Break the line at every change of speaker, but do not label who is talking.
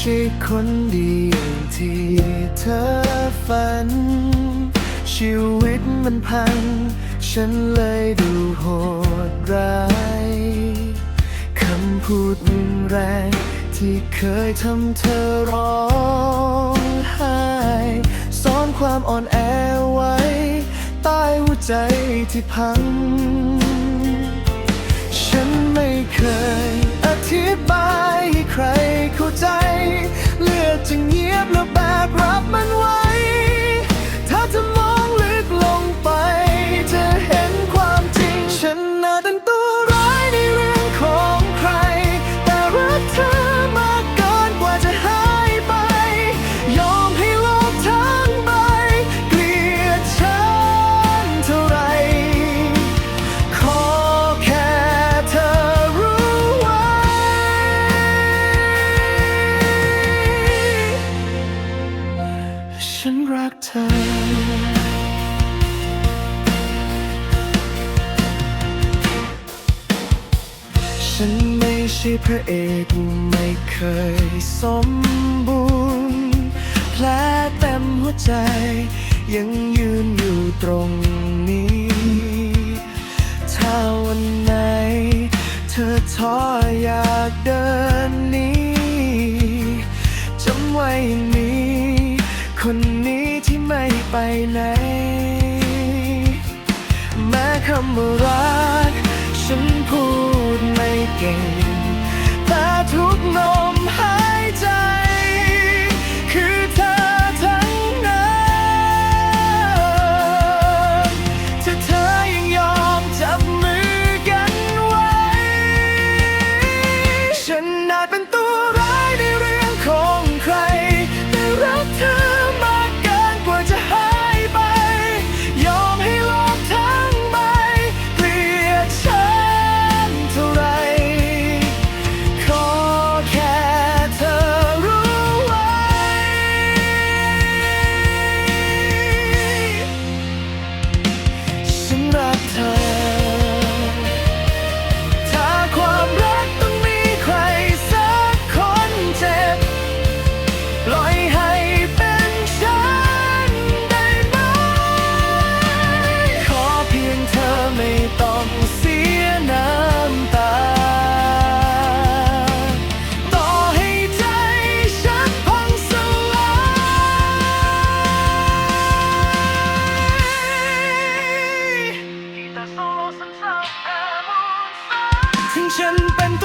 ใช่คนดีอย่างที่เธอฝัน ชีวิตมันพัง ฉันเลยดูโหดร้ายคำพูดรุนแรงที่เคยทำเธอร้องไห้ซ่อนความอ่อนแอไว้ ใต้หัวใจที่พัง ฉันไม่เคย ฉันรักเธอฉันไม่ใช่พระเอกไม่เคยสมบูรณ์แผลเต็มหัวใจ ยังยืนอยู่ตรงนี้ คำรัก ฉันพูดไม่เก่ง แต่ทุกนมหายใจ คือเธอทั้งนั้นถ้าเธอยังยอมจับมือกันไว้ ฉันอาจเป็นตัว ฉันเป็น